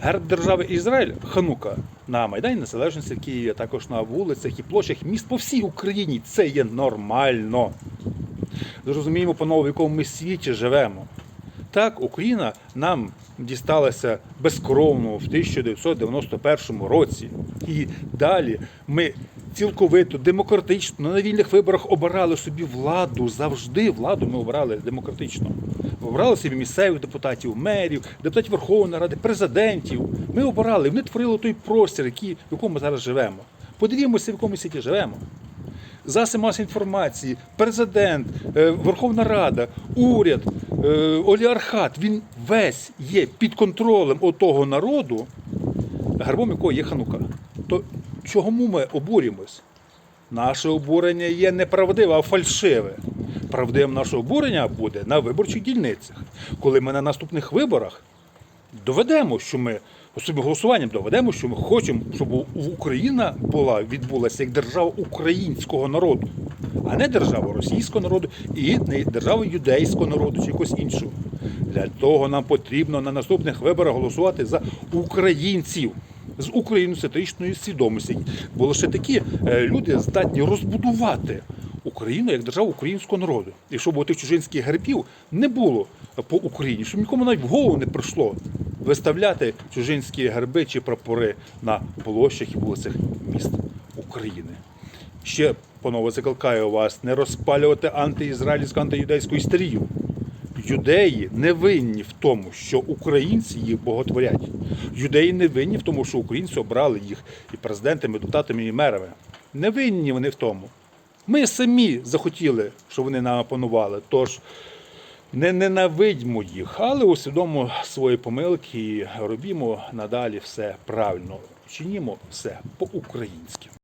Герб держави Ізраїль Ханука на Майдані Незалежності в Києві, також на вулицях і площах міст по всій Україні. Це є нормально. Зрозуміємо, панове, в якому ми світі живемо. Так, Україна нам дісталася безкровно в 1991 році. І далі ми цілковито демократично на вільних виборах обирали собі владу. Завжди владу ми обирали демократично. Обирали собі місцевих депутатів, мерів, депутатів Верховної Ради, президентів. Ми обирали, вони творили той простір, який, в якому ми зараз живемо. Подивімося, в якому світі живемо засоби масової інформації, президент, е, Верховна Рада, уряд, е, олігархат, він весь є під контролем отого народу, гербом якого є ханука. То чому ми обурюємось? Наше обурення є неправдиве, а фальшиве. Правдивим наше обурення буде на виборчих дільницях, коли ми на наступних виборах доведемо, що ми особливо голосуванням доведемо, що ми хочемо, щоб Україна була відбулася як держава українського народу, а не держава російського народу і не держава юдейського народу чи якогось іншого. Для того нам потрібно на наступних виборах голосувати за українців з україноцентричною свідомістю. Бо лише такі е, люди здатні розбудувати Україну як державу українського народу. І щоб тих чужинських гербів не було по Україні, щоб нікому навіть в голову не прийшло виставляти чужинські герби чи прапори на площах і вулицях міст України. Ще панове закликаю вас не розпалювати антиізраїльську, антиюдейську істерію. Юдеї не винні в тому, що українці їх боготворять. Юдеї не винні в тому, що українці обрали їх і президентами, депутатами, і мерами. Не винні вони в тому. Ми самі захотіли, щоб вони нам опанували. Тож не ненавидьмо їх, але усвідомо свої помилки і робімо надалі все правильно. Чинімо все по-українськи.